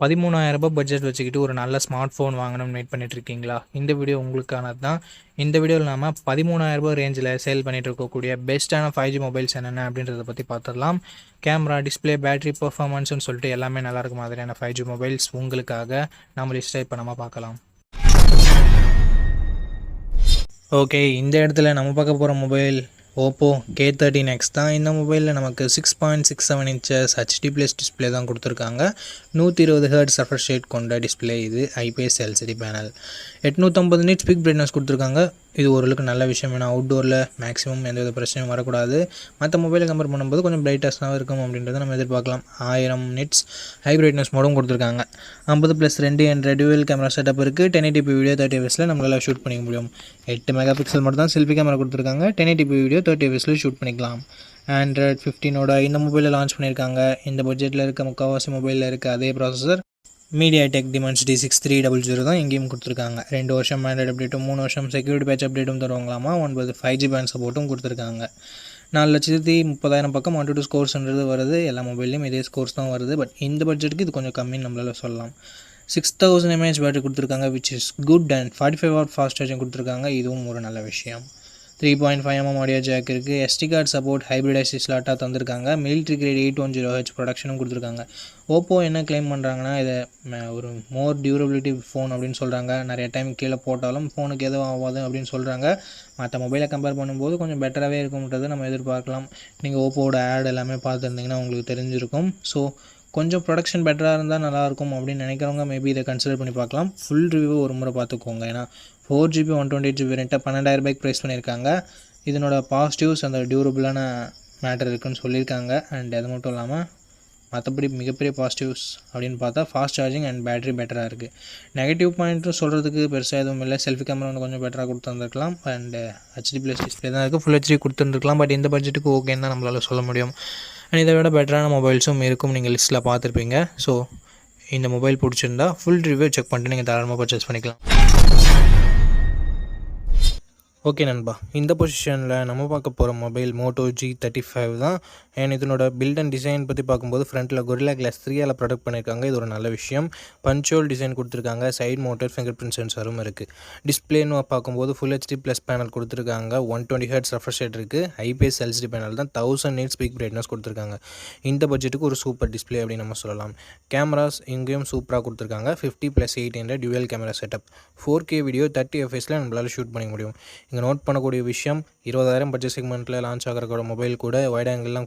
பதிமூணாயிரரூபா budget வச்சுக்கிட்டு ஒரு நல்ல ஸ்மார்ட் ஃபோன் வாங்கணும்னு வெயிட் பண்ணிட்டு இருக்கீங்களா இந்த வீடியோ உங்களுக்கானது தான் இந்த வீடியோவில் பதிமூணாயிரம் ரூபாய் ரேஞ்சில் சேல் பண்ணிட்டு இருக்கக்கூடிய பெஸ்ட்டான ஃபைவ் ஜி மொபைல்ஸ் என்னென்ன அப்படின்றத பற்றி பார்த்துடலாம் கேமரா டிஸ்ப்ளே பேட்டரி பர்ஃபார்மன்ஸ்னு சொல்லிட்டு எல்லாமே நல்லா இருக்க மாதிரியான ஃபைவ் ஜி மொபைல்ஸ் உங்களுக்காக நம்ம லிஸ்ட்டை இப்போ நம்ம பார்க்கலாம் ஓகே இந்த இடத்துல நம்ம பார்க்க போகிற mobile Oppo K thirteen X தான் இந்த மொபைலில் நமக்கு six point six seven inches HD plus display தான் கொடுத்துருக்காங்க. நூற்றி இருபது ஹர்ட்ஸ் சஃபர் ஷேட் கொண்ட டிஸ்பிளே இது ஐபிஎஸ் எல்சிடி பேனல் எட்நூற்றம்பது நிட் ஸ்பீக் பிரைட்னஸ் கொடுத்துருக்காங்க. இது ஓரளவுக்கு நல்ல விஷயம். ஏன்னா அவுட்டோரில் மேக்ஸிமம் எந்தவித பிரச்சனையும் வரக்கூடாது. மற்ற மொபைலை கம்பேர் பண்ணும்போது கொஞ்சம் பிரைட்டஸ்டாக இருக்கும் அப்படின்றத நம்ம எதிர்பார்க்கலாம். ஆயிரம் நிட்ஸ் ஹை பிரைட்னஸ் மோடும் கொடுத்துருக்காங்க. ஐம்பது ப்ளஸ் ரெண்டு என்ற டியூவல் கேமரா செட்டப் இருக்குது ten eighty p video thirty எஃப்எஸில் நம்மளால் ஷூட் பண்ணிக்க முடியும். எட்டு மெகா பிக்சல் மட்டும் தான் செல்ஃபி கேமரா கொடுத்துருக்காங்க ten eighty p video thirty எஃப்எஸில் shoot பண்ணிக்கலாம். ஆண்ட்ராய்ட் ஃபிஃப்டீனோட இந்த மொபைலில் லான்ச் பண்ணியிருக்காங்க இந்த பட்ஜெட்டில் இருக்க முக்கால்வாசி மொபைலில் இருக்க அதே processor MediaTek Dimensity six three double zero தான் எங்கேயும் கொடுத்துருக்காங்க. ரெண்டு வருஷம் ஆண்ட்ராய்டு அப்டேட்டும் மூணு வருஷம் செக்யூரிட்டி பேட்ச் அப்டேட்டும் தருவாங்களாமா? ஒன்பது ஃபைவ் ஜி பேண்ட் சப்போர்ட்டும் கொடுத்துருக்காங்க. நாலு லட்சத்தி முப்பதாயிரம் பக்கம் ஒன் டூ ஸ்கோர்ஸ்ன்றது வருது. எல்லா மொபைல்லையும் இதே ஸ்கோர்ஸ் தான் வருது. பட் இந்த பட்ஜெட்டுக்கு இது கொஞ்சம் கம்மின்னு நம்மளால் சொல்லலாம். சிக்ஸ் தௌசண்ட் எம்ஏஹெச் பேட்டரி கொடுத்துருக்காங்க which is good and forty five hour fast charging கொடுத்துருக்காங்க. இதுவும் ஒரு நல்ல விஷயம். Three point five mm audio jack இருக்குது எஸ்டி கார்டு சப்போர்ட் ஹைப்ரிட் ஸ்லாட்டாக தந்திருக்காங்க. Military grade eight one zero H ப்ரொடக்ஷனும் கொடுத்துருக்காங்க. ஓப்போ என்ன க்ளைம் பண்ணுறாங்கன்னா இதை ம- ஒரு மோர் டியூரபிலிட்டி ஃபோன் அப்படின்னு சொல்கிறாங்க நிறைய டைம் கீழே போட்டாலும் ஃபோனுக்கு எதுவும் ஆகாது அப்படின்னு சொல்கிறாங்க மற்ற மொபைலை கம்பேர் பண்ணும்போது கொஞ்சம் பெட்டராகவே இருக்கும்ன்றதை நம்ம எதிர்பார்க்கலாம். நீங்கள் ஓப்போவோட ஆட் எல்லாமே பார்த்துருந்தீங்கன்னா உங்களுக்கு தெரிஞ்சிருக்கும். ஸோ கொஞ்சம் ப்ரொடக்ஷன் பெட்டராக இருந்தால் நல்லாயிருக்கும் அப்படின்னு நினைக்கிறவங்க மேபி இதை கன்சிடர் பண்ணி பார்க்கலாம். ஃபுல் ரிவ்யூ ஒரு முறை பார்த்துக்கோங்க. ஏன்னா four GB one twenty eight GB ரெண்ட்டை பன்னெண்டாயிரம் ரூபாய்க்கு ப்ரைஸ் பண்ணியிருக்காங்க. இதனோட பாசிட்டிவ்ஸ் அந்த டியூரபிளான மேட்டர் இருக்குன்னு சொல்லியிருக்காங்க. அண்ட் அது மட்டும் இல்லாமல் மற்றபடி மிகப்பெரிய பாசிட்டிவ்ஸ் அப்படின்னு பார்த்தா ஃபாஸ்ட் சார்ஜிங் அண்ட் பேட்டரி பெட்டராக இருக்குது நெகட்டிவ் பாயிண்ட்டும் சொல்கிறதுக்கு பெருசாக எதுவும் இல்லை. செல்ஃபி கேமரா வந்து கொஞ்சம் பெட்டராக கொடுத்துருந்துருக்கலாம். அண்ட் ஹெச்டி ப்ளஸ் டிஸ்பிளே தான் இருக்குது ஃபுல் ஹெச்டி கொடுத்துருந்துருக்கலாம். பட் இந்த பட்ஜெட்டுக்கு ஓகேன்னு தான் நம்மளால் சொல்ல முடியும். அண்ட் இதை விட பெட்டரான மொபைல்ஸும் இருக்கும் நீங்கள் லிஸ்ட்டில் பார்த்துருப்பீங்க. ஸோ இந்த மொபைல் பிடிச்சிருந்தா ஃபுல் ரிவ்யூ செக் பண்ணிட்டு நீங்கள் தாராளமாக பர்ச்சேஸ் பண்ணிக்கலாம். ஓகே நண்பா. இந்த பொசிஷனில் நம்ம பார்க்க போகிற mobile Moto G thirty five தான் அண்ட் இதனோட பில்ட் அண்ட் டிசைன் பற்றி பார்க்கும்போது ஃப்ரண்ட்டில் கொரில்லா கிளாஸ் த்ரீயால் ப்ரொடக்ட் பண்ணியிருக்காங்க. இது ஒரு நல்ல விஷயம். பஞ்சோல் டிசைன் கொடுத்துருக்காங்க. சைட் மோட்டர் ஃபிங்கர் பிரிண்ட் சென்சரும் இருக்குது டிஸ்பிளேன்னு பார்க்கும்போது ஃபுல் ஹெச்டி ப்ளஸ் பேனல் கொடுத்துருக்காங்க. One twenty hertz refresh rate இருக்குது ஐபிஎஸ் எல்சிடி பேனல் தான் தௌசண்ட் நீட் ஸ்பீக் பிரைட்னஸ் கொடுத்துருக்காங்க. இந்த பட்ஜெட்டுக்கு ஒரு சூப்பர் டிஸ்ப்ளே அப்படின்னு நம்ம சொல்லலாம். கேமராஸ் இங்கேயும் சூப்பராக கொடுத்துருக்காங்க. ஃபிஃப்டி ப்ளஸ் எயிட் என்ற dual camera setup four K video thirty எஃப்எஸில் நம்மளால் ஷூட் பண்ணிக்க முடியும். இங்கே நோட் பண்ணக்கூடிய விஷயம் இருபதாயிரம் பட்ஜெட் செக்மெண்ட்டில் லான்ச் ஆகிற மொபைல் கூட வைட் ஆங்கிள்லாம்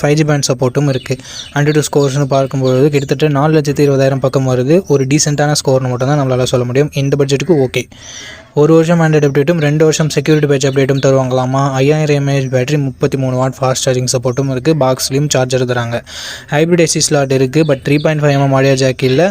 ஃபைவ் ஜி பேண்ட் சப்போர்ட்டும் இருக்குது ஹண்ட்ரட் டூ ஸ்கோர்ஸ்னு பார்க்கும்போது கிட்டத்தட்ட நாலு லட்சத்து இருபதாயிரம் பக்கம் வருது. ஒரு டீசெண்டான ஸ்கோர்னு மட்டும் தான் நம்மளால் சொல்ல முடியும். இந்த பட்ஜெட்டுக்கு ஓகே ஒரு வருஷம் ஆண்ட்ராய்ட் அப்டேட்டும் ரெண்டு வருஷம் செக்யூரிட்டி பேட்ச் அப்டேட்டும் தருவாங்களாமா? ஐயாயிரம் எம்ஏஹெச் பேட்டரி முப்பத்தி மூணு வாட் ஃபாஸ்ட் சார்ஜிங் சப்போர்ட்டும் இருக்குது பாக்ஸ்லேயும் சார்ஜர் தராங்க. ஹைப்ரிட் எஸ்சி ஸ்லாட் இருக்குது but three point five mm audio jack இல்லை.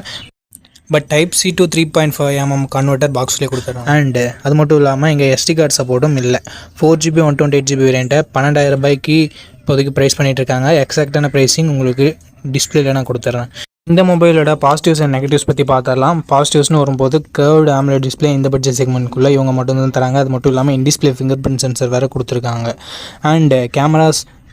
But type C to three point five mm converter பாக்ஸ்லேயே கொடுத்துருவோம் அண்டு அது மட்டும் இல்லாமல் இங்கே எஸ்டி கார்டு சப்போர்ட்டும் இல்லை. Four GB one twenty eight GB வேரியண்ட்டை பன்னெண்டாயிரம் ரூபாய்க்கு இப்போதைக்கு ப்ரைஸ் பண்ணிகிட்ருக்காங்க இருக்காங்க. எக்ஸாக்டான ப்ரைஸிங் உங்களுக்கு டிஸ்பிளேல நான் கொடுத்துட்றேன். இந்த மொபைலோட பாசிட்டிவ்ஸ் அண்ட் நெகட்டிவ்ஸ் பற்றி பார்த்துடலாம். பாசிட்டிவ்ஸ்னு வரும்போது கேர்வ்டு ஆம்லெட் டிஸ்பிளே இந்த பட்ஜெட் செக்மெண்ட்குள்ளே இவங்க மட்டும்தான் தராங்க. அது மட்டும் இல்லாமல் in display finger print sensor வேறு கொடுத்துருக்காங்க. அண்டு கேமராஸ்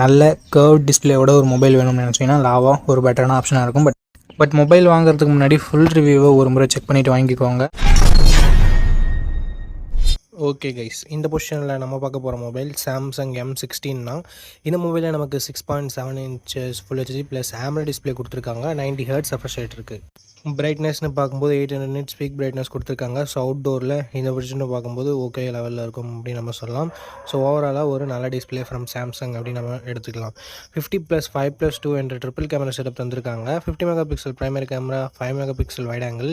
நல்ல கர்வ் டிஸ்பிளேயோட ஒரு மொபைல் வேணும்னு நினச்சிங்கன்னா லாவா ஒரு பெட்டரான ஆப்ஷனாக இருக்கும். பட் பட் மொபைல் வாங்குறதுக்கு முன்னாடி ஃபுல் ரிவ்யூவை ஒரு முறை செக் பண்ணிவிட்டு வாங்கிக்கோங்க. ஓகே கைஸ் இந்த பொசிஷனில் நம்ம பார்க்க போகிற மொபைல் சாம்சங் எம் சிக்ஸ்டீன்னா இந்த மொபைலில் நமக்கு six point seven inches full HD plus AMOLED display கொடுத்துருக்காங்க. நைன்டி ஹர்ட்ஸ் ரெஃப்ரெஷ் ரேட் இருக்குது பிரைட்னஸ்னு பார்க்கும்போது eight hundred nits peak brightness கொடுத்துருக்காங்க. ஸோ அவுட்டோரில் இந்த பொசிஷனை பார்க்கும்போது ஓகே லெவலில் இருக்கும் அப்படின்னு நம்ம சொல்லலாம். ஸோ ஓவராலாக ஒரு நல்ல டிஸ்பிளே ஃப்ரம் சாம்சங் அப்படின்னு நம்ம எடுத்துக்கலாம். Fifty plus five plus two என்ற ட்ரிபிள் கேமரா செட்டப் தந்திருக்காங்க. Fifty megapixel primary camera five megapixel wide angle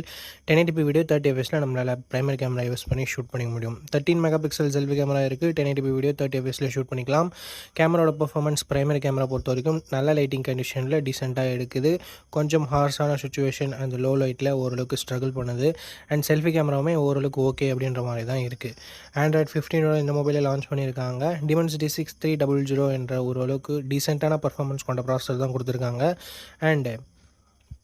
ten eighty video thirty எஃப்எஸில் நம்மளால் ப்ரைமரி கேமரா யூஸ் பண்ணி ஷூட் பண்ணிக்க முடியும். Thirteen mega pixel selfie camera இருக்குது டென் எயிட்டி வீடியோ தேர்ட்டி எஃப்எஸில் shoot பண்ணிக்கலாம். கேமராவோட பர்ஃபார்மன்ஸ் ப்ரைமரி கேமரா பொறுத்த வரைக்கும் நல்ல லைட்டிங் கண்டிஷனில் டீசெண்டாக எடுக்குது. கொஞ்சம் ஹார்ஸான சுச்சுவேஷன் அந்த லோ லைட்டில் ஓரளவுக்கு ஸ்ட்ரகிள் பண்ணுது. அண்ட் செல்ஃபி கேமராவுமே ஓரளவுக்கு ஓகே அப்படின்ற மாதிரி தான் இருக்குது ஆண்ட்ராய்ட் ஃபிஃப்டீனோட இந்த மொபைலை லான்ச் பண்ணியிருக்காங்க. Dimensity six three double zero என்ற ஓரளவுக்கு டீசெண்டான பர்ஃபார்மன்ஸ் கொண்ட ப்ராசஸர் தான் கொடுத்துருக்காங்க. அண்டு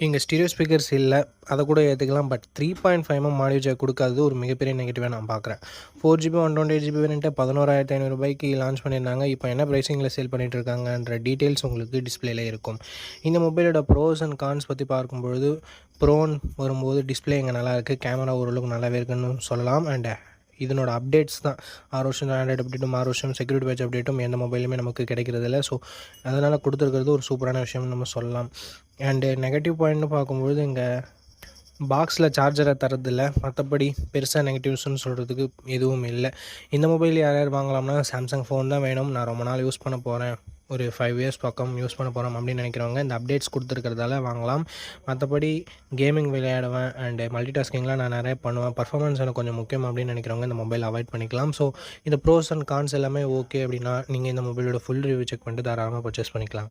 இங்கே ஸ்டீரியோ ஸ்பீக்கர்ஸ் இல்லை அதை கூட ஏற்றுக்கலாம் but three point five M audio jack கொடுக்காதது ஒரு மிகப்பெரிய நெகட்டிவாக நான் பார்க்குறேன் four GB one twenty eight GB வேணுன்ட்டு பதினோராயிரத்தி ஐநூறுபாய்க்கு லான்ச் பண்ணியிருந்தாங்க. இப்போ என்ன ப்ரைஸிங்கில் சேல் பண்ணிகிட்டு இருக்காங்கன்ற டீட்டெயில்ஸ் உங்களுக்கு டிஸ்பிளேல இருக்கும். இந்த மொபைலோட ப்ரோஸ் அண்ட் கான்ஸ் பற்றி பார்க்கும்பொழுது ப்ரோன் வரும்போது டிஸ்பிளே இங்கே நல்லாயிருக்கு கேமரா ஓரளவுக்கு நல்லாவே இருக்குன்னு சொல்லலாம். அண்ட் இதனோட அப்டேட்ஸ் தான். ஆறு வருஷம் ஆண்ட்ராய்டு அப்டேட்டும் ஆறு வருஷம் செக்யூரிட்டி பேட்ச் அப்டேட்டும் எந்த மொபைலுமே நமக்கு கிடைக்கிறது இல்லை ஸோ அதனால் கொடுத்துருக்கிறது ஒரு சூப்பரான விஷயம்னு நம்ம சொல்லலாம். அண்டு நெகட்டிவ் பாயிண்ட்னு பார்க்கும்பொழுது இங்கே பாக்ஸில் சார்ஜரை தரதில்ல மற்றபடி பெருசாக நெகட்டிவ்ஸ்னு சொல்கிறதுக்கு எதுவும் இல்லை. இந்த மொபைல் யார் யார் வாங்கலாம்னா சாம்சங் ஃபோன் தான் வேணும். நான் ரொம்ப நாள் யூஸ் பண்ண போகிறேன் ஒரு ஃபைவ் இயர்ஸ் பக்கம் யூஸ் பண்ண போகிறோம் அப்படின்னு நினைக்கிறவங்க இந்த அப்டேட்ஸ் கொடுத்துருக்கிறதால வாங்கலாம். மற்றபடி கேமிங் விளையாடுவேன் அண்டு மல்டி டாஸ்கிங்லாம் நான் நிறைய பண்ணுவேன். பர்ஃபார்மன்ஸ் எனக்கு கொஞ்சம் முக்கியம் அப்படின்னு நினைக்கிறவங்க இந்த மொபைல் அவாய்ட் பண்ணிக்கலாம். ஸோ இந்த ப்ரோஸ் அண்ட் கான்ஸ் எல்லாமே ஓகே அப்படின்னா நீங்கள் இந்த மொபைலோட ஃபுல் ரிவ்யூ செக் பண்ணிட்டு தாராளமாக பர்ச்சேஸ் பண்ணிக்கலாம்.